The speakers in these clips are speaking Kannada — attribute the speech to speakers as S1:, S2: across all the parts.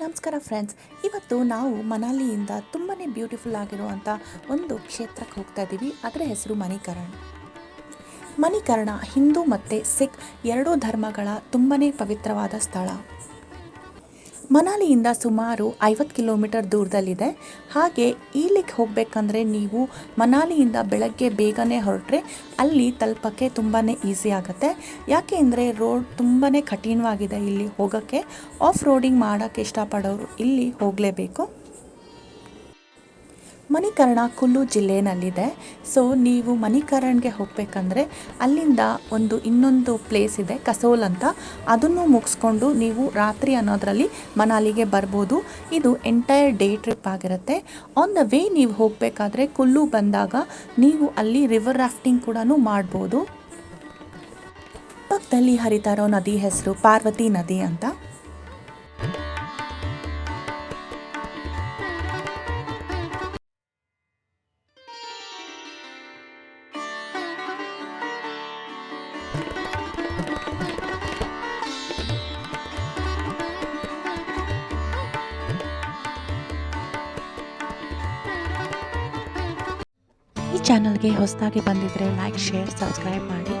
S1: ನಮಸ್ಕಾರ ಫ್ರೆಂಡ್ಸ್ ಇವತ್ತು ನಾವು ಮನಾಲಿಯಿಂದ ತುಂಬಾ ಬ್ಯೂಟಿಫುಲ್ ಆಗಿರುವಂಥ ಒಂದು ಕ್ಷೇತ್ರಕ್ಕೆ ಹೋಗ್ತಾ ಇದ್ದೀವಿ ಅದರ ಹೆಸರು ಮಣಿಕರಣ್. ಮಣಿಕರ್ಣ ಹಿಂದೂ ಮತ್ತು ಸಿಖ್ ಎರಡೂ ಧರ್ಮಗಳ ತುಂಬಾ ಪವಿತ್ರವಾದ ಸ್ಥಳ. ಮನಾಲಿಯಿಂದ ಸುಮಾರು ಐವತ್ತು ಕಿಲೋಮೀಟರ್ ದೂರದಲ್ಲಿದೆ. ಹಾಗೆ ಇಲ್ಲಿಗೆ ಹೋಗಬೇಕಂದ್ರೆ ನೀವು ಮನಾಲಿಯಿಂದ ಬೆಳಗ್ಗೆ ಬೇಗನೆ ಹೊರಟ್ರೆ ಅಲ್ಲಿ ತಲುಪಕ್ಕೆ ತುಂಬಾ ಈಸಿ ಆಗುತ್ತೆ. ಯಾಕೆ ಅಂದರೆ ರೋಡ್ ತುಂಬಾ ಕಠಿಣವಾಗಿದೆ ಇಲ್ಲಿ ಹೋಗೋಕ್ಕೆ. ಆಫ್ ರೋಡಿಂಗ್ ಮಾಡೋಕ್ಕೆ ಇಷ್ಟಪಡೋರು ಇಲ್ಲಿ ಹೋಗಲೇಬೇಕು. ಮಣಿಕರ್ಣ ಕುಲ್ಲು ಜಿಲ್ಲೆಯಲ್ಲಿದೆ. ಸೊ ನೀವು ಮಣಿಕರಣ್ಗೆ ಹೋಗಬೇಕಂದ್ರೆ ಅಲ್ಲಿಂದ ಒಂದು ಇನ್ನೊಂದು ಪ್ಲೇಸ್ ಇದೆ, ಕಸೋಲ್ ಅಂತ. ಅದನ್ನು ಮುಗಿಸ್ಕೊಂಡು ನೀವು ರಾತ್ರಿ ಅನ್ನೋದರಲ್ಲಿ ಮನಾಲಿಗೆ ಬರ್ಬೋದು. ಇದು ಎಂಟೈರ್ ಡೇ ಟ್ರಿಪ್ ಆಗಿರುತ್ತೆ. ಆನ್ ದ ವೇ ನೀವು ಹೋಗಬೇಕಾದ್ರೆ ಕುಲ್ಲು ಬಂದಾಗ ನೀವು ಅಲ್ಲಿ ರಿವರ್ ರಾಫ್ಟಿಂಗ್ ಕೂಡ ಮಾಡ್ಬೋದು. ಪಕ್ಕದಲ್ಲಿ ಹರಿತಾ ಇರೋ ನದಿ ಹೆಸರು ಪಾರ್ವತಿ ನದಿ ಅಂತ. ಚಾನಲ್ಗೆ ಹೊಸದಾಗಿ ಬಂದಿದ್ದರೆ ಲೈಕ್ ಶೇರ್ ಸಬ್ಸ್ಕ್ರೈಬ್ ಮಾಡಿ.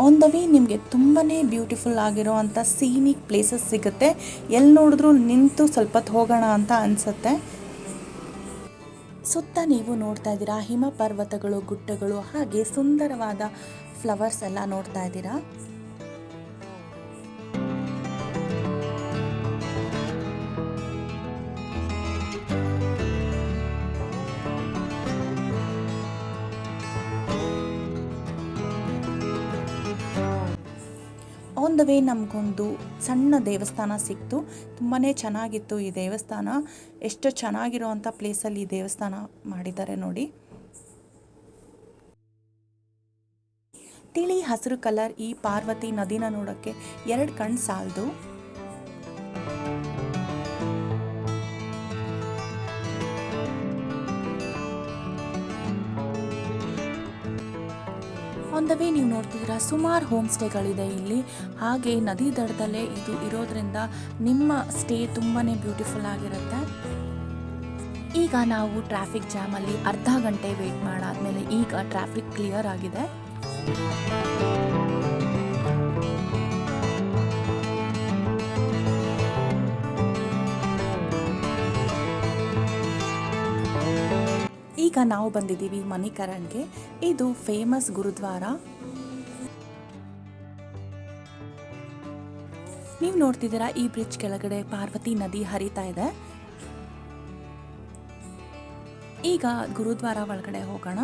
S1: ಆನ್ ದ ವೇ ನಿಮಗೆ ತುಂಬಾ ಬ್ಯೂಟಿಫುಲ್ ಆಗಿರೋವಂಥ ಸೀನಿಕ್ ಪ್ಲೇಸಸ್ ಸಿಗುತ್ತೆ. ಎಲ್ಲಿ ನೋಡಿದ್ರೂ ನಿಂತು ಸ್ವಲ್ಪ ಹೋಗೋಣ ಅಂತ ಅನಿಸುತ್ತೆ. ಸುತ್ತ ನೀವು ನೋಡ್ತಾ ಇದ್ದೀರಾ ಹಿಮ ಪರ್ವತಗಳು, ಗುಡ್ಡಗಳು, ಹಾಗೆ ಸುಂದರವಾದ ಫ್ಲವರ್ಸ್ ಎಲ್ಲ ನೋಡ್ತಾ ಇದ್ದೀರಾ? ವೇ ನಮಗೊಂದು ಸಣ್ಣ ದೇವಸ್ಥಾನ ಸಿಕ್ತು. ತುಂಬಾ ಚೆನ್ನಾಗಿತ್ತು ಈ ದೇವಸ್ಥಾನ. ಎಷ್ಟು ಚೆನ್ನಾಗಿರೋ ಅಂಥ ಪ್ಲೇಸಲ್ಲಿ ಈ ದೇವಸ್ಥಾನ ಮಾಡಿದ್ದಾರೆ ನೋಡಿ. ತಿಳಿ ಹಸಿರು ಕಲರ್ ಈ ಪಾರ್ವತಿ ನದಿನ ನೋಡೋಕ್ಕೆ ಎರಡು ಕಣ್ಣು ಸಾಲದು. ವೇ ನೀವು ನೋಡ್ತಿದ್ದೀರಾ, ಸುಮಾರು ಹೋಮ್ ಸ್ಟೇಗಳಿದೆ ಇಲ್ಲಿ. ಹಾಗೆ ನದಿ ದಡದಲ್ಲೇ ಇದು ಇರೋದ್ರಿಂದ ನಿಮ್ಮ ಸ್ಟೇ ತುಂಬಾ ಬ್ಯೂಟಿಫುಲ್ ಆಗಿರುತ್ತೆ. ಈಗ ನಾವು ಟ್ರಾಫಿಕ್ ಜಾಮಲ್ಲಿ ಅರ್ಧ ಗಂಟೆ ವೇಟ್ ಮಾಡಾದ್ಮೇಲೆ ಈಗ ಟ್ರಾಫಿಕ್ ಕ್ಲಿಯರ್ ಆಗಿದೆ. ಈಗ ನಾವು ಬಂದಿದ್ದೀವಿ ಮಣಿಕರಣ್ಗೆ. ಇದು ಫೇಮಸ್ ಗುರುದ್ವಾರ. ನೀವು ನೋಡ್ತಿದ್ದೀರಾ ಈ ಬ್ರಿಡ್ಜ್ ಕೆಳಗಡೆ ಪಾರ್ವತಿ ನದಿ ಹರಿತಾ ಇದೆ. ಈಗ ಗುರುದ್ವಾರ ಒಳಗಡೆ ಹೋಗೋಣ.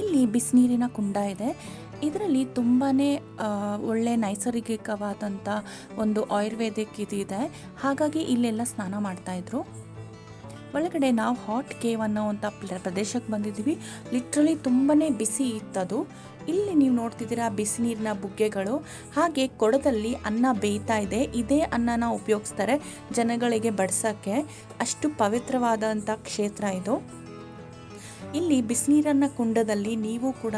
S1: ಇಲ್ಲಿ ಬಿಸಿನೀರಿನ ಕುಂಡ ಇದೆ. ಇದರಲ್ಲಿ ತುಂಬಾ ಒಳ್ಳೆ ನೈಸರ್ಗಿಕವಾದಂಥ ಒಂದು ಆಯುರ್ವೇದಿಕ್ ಇದಿದೆ. ಹಾಗಾಗಿ ಇಲ್ಲೆಲ್ಲ ಸ್ನಾನ ಮಾಡ್ತಾಯಿದ್ರು ಒಳಗಡೆ ನಾವು ಹಾಟ್ ಕೇವ್ ಅನ್ನೋ ಪ್ರದೇಶಕ್ಕೆ ಬಂದಿದ್ದೀವಿ. ಲಿಟ್ರಲಿ ತುಂಬಾ ಬಿಸಿ ಇತ್ತದು. ಇಲ್ಲಿ ನೀವು ನೋಡ್ತಿದ್ದೀರಾ ಬಿಸಿ ನೀರಿನ ಬುಗ್ಗೆಗಳು. ಹಾಗೆ ಕೊಡದಲ್ಲಿ ಅನ್ನ ಬೇಯ್ತಾ ಇದೆ. ಇದೇ ಅನ್ನನ ಉಪಯೋಗಿಸ್ತಾರೆ ಜನಗಳಿಗೆ ಬಡಿಸೋಕ್ಕೆ. ಅಷ್ಟು ಪವಿತ್ರವಾದಂಥ ಕ್ಷೇತ್ರ ಇದು. ಇಲ್ಲಿ ಬಿಸಿನೀರನ್ನ ಕುಂಡದಲ್ಲಿ ನೀವು ಕೂಡ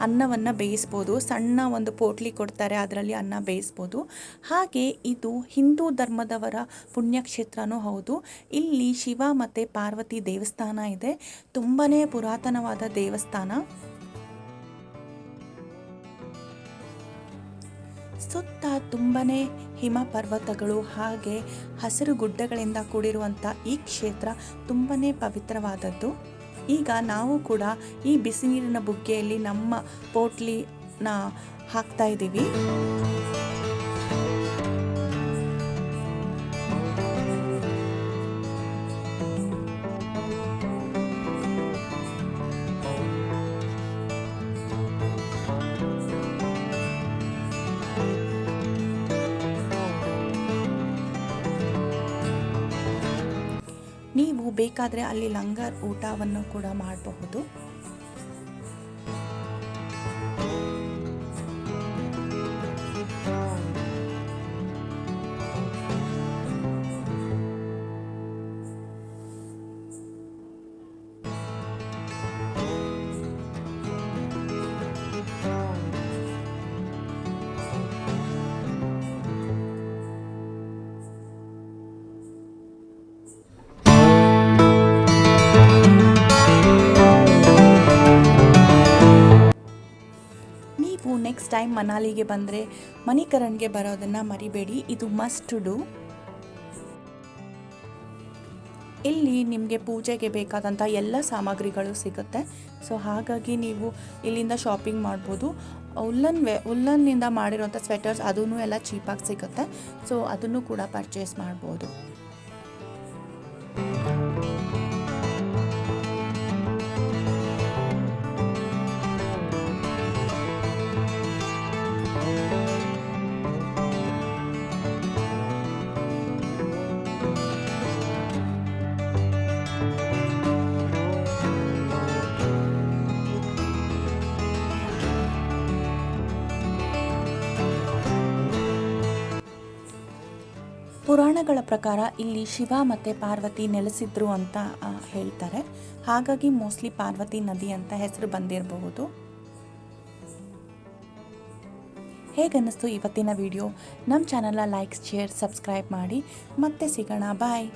S1: ಅನ್ನವನ್ನು ಬೇಯಿಸ್ಬೋದು. ಸಣ್ಣ ಒಂದು ಪೋಟ್ಲಿ ಕೊಡ್ತಾರೆ, ಅದರಲ್ಲಿ ಅನ್ನ ಬೇಯಿಸ್ಬೋದು. ಹಾಗೆ ಇದು ಹಿಂದೂ ಧರ್ಮದವರ ಪುಣ್ಯಕ್ಷೇತ್ರನೂ ಹೌದು. ಇಲ್ಲಿ ಶಿವ ಮತ್ತು ಪಾರ್ವತಿ ದೇವಸ್ಥಾನ ಇದೆ. ತುಂಬಾ ಪುರಾತನವಾದ ದೇವಸ್ಥಾನ. ಸುತ್ತ ತುಂಬನೇ ಹಿಮ ಪರ್ವತಗಳು, ಹಾಗೆ ಹಸಿರು ಗುಡ್ಡಗಳಿಂದ ಕೂಡಿರುವಂಥ ಈ ಕ್ಷೇತ್ರ ತುಂಬಾ ಪವಿತ್ರವಾದದ್ದು. ಈಗ ನಾವು ಕೂಡ ಈ ಬಿಸಿ ನೀರಿನ ಬುಗ್ಗೆಯಲ್ಲಿ ನಮ್ಮ ಪೋಟ್ಲಿನ ಹಾಕ್ತಾ ಇದ್ದೀವಿ. ಬೇಕಾದರೆ ಅಲ್ಲಿ ಲಂಗರ್ ಊಟವನ್ನು ಕೂಡ ಮಾಡಬಹುದು. ನೆಕ್ಸ್ಟ್ ಟೈಮ್ ಮನಾಲಿಗೆ ಬಂದರೆ ಮಣಿಕರಣ್ಗೆ ಬರೋದನ್ನು ಮರಿಬೇಡಿ, ಇದು ಮಸ್ಟ್ ಡೂ ಇಲ್ಲಿ ನಿಮಗೆ ಪೂಜೆಗೆ ಬೇಕಾದಂಥ ಎಲ್ಲ ಸಾಮಗ್ರಿಗಳು ಸಿಗುತ್ತೆ. ಸೊ ಹಾಗಾಗಿ ನೀವು ಇಲ್ಲಿಂದ ಶಾಪಿಂಗ್ ಮಾಡ್ಬೋದು. ಉಲ್ಲನ್ ವೆ, ಉಲ್ಲನ್ನಿಂದ ಮಾಡಿರೋಂಥ ಸ್ವೆಟರ್ಸ್ ಅದೂ ಎಲ್ಲ ಚೀಪಾಗಿ ಸಿಗುತ್ತೆ. ಸೊ ಅದನ್ನು ಕೂಡ ಪರ್ಚೇಸ್ ಮಾಡ್ಬೋದು. ಪುರಾಣಗಳ ಪ್ರಕಾರ ಇಲ್ಲಿ ಶಿವ ಮತ್ತು ಪಾರ್ವತಿ ನೆಲೆಸಿದ್ರು ಅಂತ ಹೇಳ್ತಾರೆ. ಹಾಗಾಗಿ ಮೋಸ್ಟ್ಲಿ ಪಾರ್ವತಿ ನದಿ ಅಂತ ಹೆಸರು ಬಂದಿರಬಹುದು. ಹೇಗನ್ನಿಸ್ತು ಇವತ್ತಿನ ವಿಡಿಯೋ? ನಮ್ಮ ಚಾನಲ್ನ ಲೈಕ್ ಶೇರ್, ಸಬ್ಸ್ಕ್ರೈಬ್ ಮಾಡಿ. ಮತ್ತೆ ಸಿಗೋಣ. ಬಾಯ್.